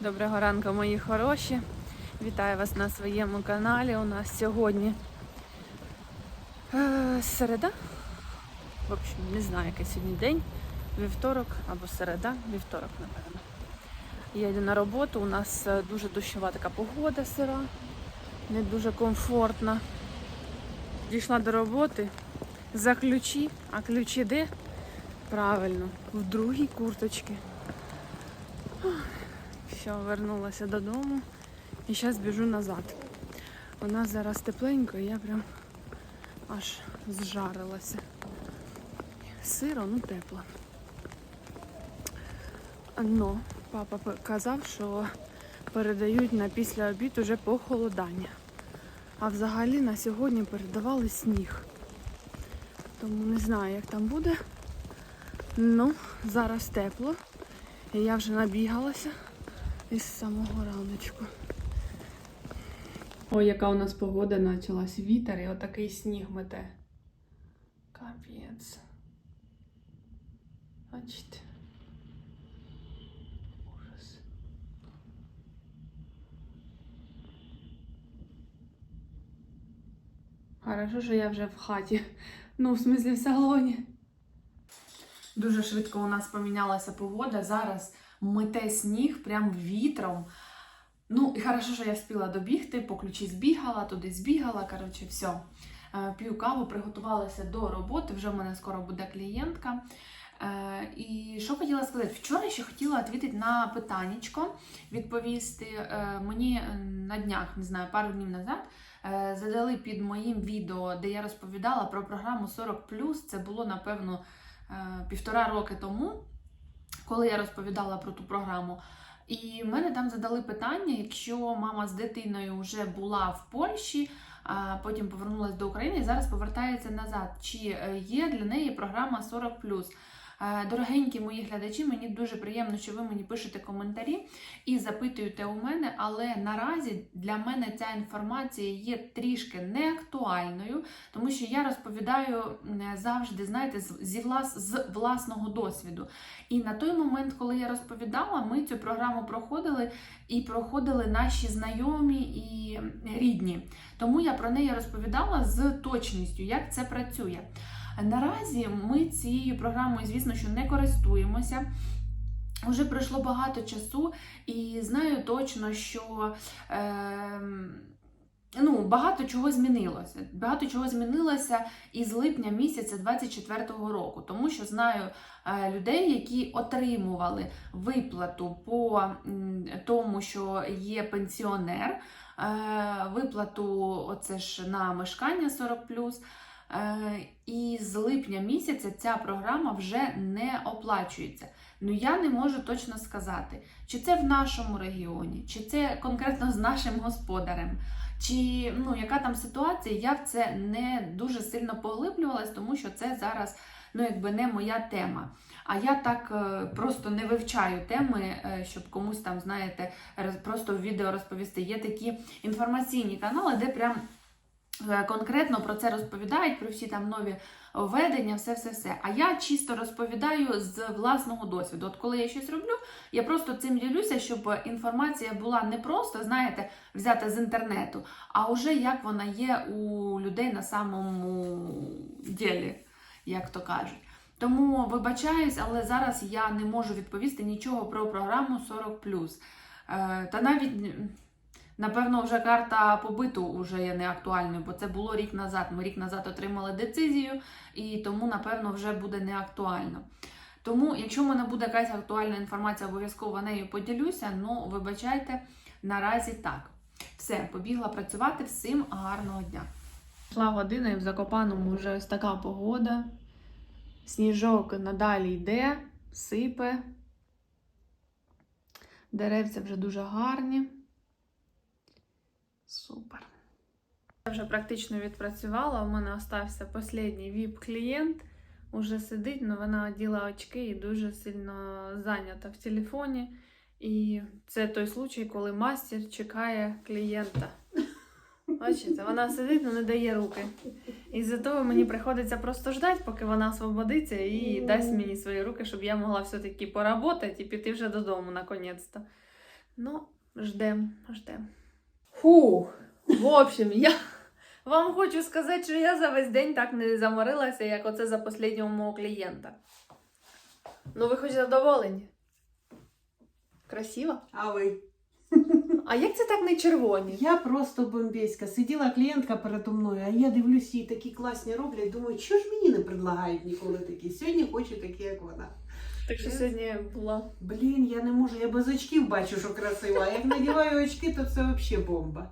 Доброго ранку, мої хороші. Вітаю вас на своєму каналі. У нас сьогодні е, середа. В общем, не знаю, який сьогодні день. Вівторок або середа, вівторок, напевно. Я йду на роботу. У нас е, дуже дощова така погода сира, не дуже комфортна. Дійшла до роботи за ключі, а ключі де? Правильно, в другій курточці. Все, вернулася додому і зараз біжу назад. У нас зараз тепленько, і я прям аж зжарилася. Сиро, ну тепло. Но папа казав, що передають на після обід уже похолодання. А взагалі на сьогодні передавали сніг. Тому не знаю, як там буде. Ну, зараз тепло. І я вже набігалася із самого раночку. Ой, яка у нас погода почалась. Вітер і отакий сніг мете. Капець. Бачите. Ужас. Хорошо, що я вже в хаті. Ну, в смислі, в салоні. Дуже швидко у нас помінялася погода. Зараз мете сніг прям вітром. Ну, і хорошо, що я встигла добігти, по ключі збігала, туди збігала. Коротше, все. П'ю каву, приготувалася до роботи. Вже в мене скоро буде клієнтка. Е, І що хотіла сказати? Вчора ще хотіла відповідати на питаннячко, відповісти. Е, Мені е, на днях, не знаю, пару днів назад задали під моїм відео, де я розповідала про програму 40+. Це було, напевно, півтора роки тому, коли я розповідала про ту програму. І мене там задали питання, якщо мама з дитиною вже була в Польщі, а потім повернулася до України і зараз повертається назад. Чи е, є для неї програма 40+. Е, Дорогенькі мої глядачі, мені дуже приємно, що ви мені пишете коментарі і запитуєте у мене, але наразі для мене ця інформація є трішки неактуальною, тому що я розповідаю завжди, знаєте, зі влас, з власного досвіду. І на той момент, коли я розповідала, ми цю програму проходили і проходили наші знайомі і рідні. Тому я про неї розповідала з точністю, як це працює. Наразі ми цією програмою, звісно, що не користуємося. Уже пройшло багато часу, і знаю точно, що е, ну, багато чого змінилося. Багато чого змінилося із липня місяця 24-го року, тому що знаю е, людей, які отримували виплату по тому, що є пенсіонер, е, виплату оце ж на мешкання 40+. Е, І з липня місяця ця програма вже не оплачується. Ну я не можу точно сказати, чи це в нашому регіоні, чи це конкретно з нашим господарем, чи ну, яка там ситуація, я в це не дуже сильно поглиблювалась, тому що це зараз ну, якби не моя тема. А я так е, просто не вивчаю теми, е, щоб комусь там, знаєте, просто в відео розповісти. Є такі інформаційні канали, де прям конкретно про це розповідають, про всі там нові введення, все-все-все. А я чисто розповідаю з власного досвіду. От коли я щось роблю, я просто цим ділюся, щоб інформація була не просто, знаєте, взята з інтернету, а вже як вона є у людей на самому ділі, як то кажуть. Тому вибачаюсь, але зараз я не можу відповісти нічого про програму 40+. Е, Та навіть, напевно, вже карта побиту вже є не актуальною, бо це було рік назад. Ми рік назад отримали децизію, і тому, напевно, вже буде не актуально. Тому, якщо в мене буде якась актуальна інформація, обов'язково нею поділюся. Ну, вибачайте, наразі так. Все, побігла працювати. Всім гарного дня. Йшла година і в Закопаному вже ось така погода. Сніжок надалі йде, сипе. Деревця вже дуже гарні. Супер. Я вже практично відпрацювала. У мене остався останній віп-клієнт. Уже сидить, але вона оділа очки і дуже сильно зайнята в телефоні. І це той случай, коли мастер чекає клієнта. Бачите, вона сидить, але не дає руки. І за того мені приходиться просто ждати, поки вона освободиться і дасть мені свої руки, щоб я могла все-таки поработати і піти вже додому наконець-то. Ну, ждем, ждем. Фух. В общем, я вам хочу сказати, що я за весь день так не заморилася, як оце за останнього мого клієнта. Ну, ви хоч задоволені? Красиво? А ви? А як це так не червоні? Я просто бомбейська. Сиділа клієнтка передо мною, а я дивлюсь, їй такі класні роблять. Думаю, що ж мені не предлагають ніколи такі? Сьогодні хочу такі, як вона. Так що сьогодні була. Блін, я не можу, я без очків бачу, що красива. А як надіваю очки, то це взагалі бомба.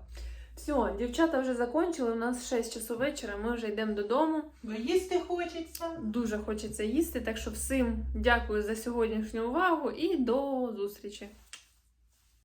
Все, дівчата вже закончили. У нас 6 часу вечора. Ми вже йдемо додому. Бо їсти хочеться. Дуже хочеться їсти. Так що всім дякую за сьогоднішню увагу і до зустрічі.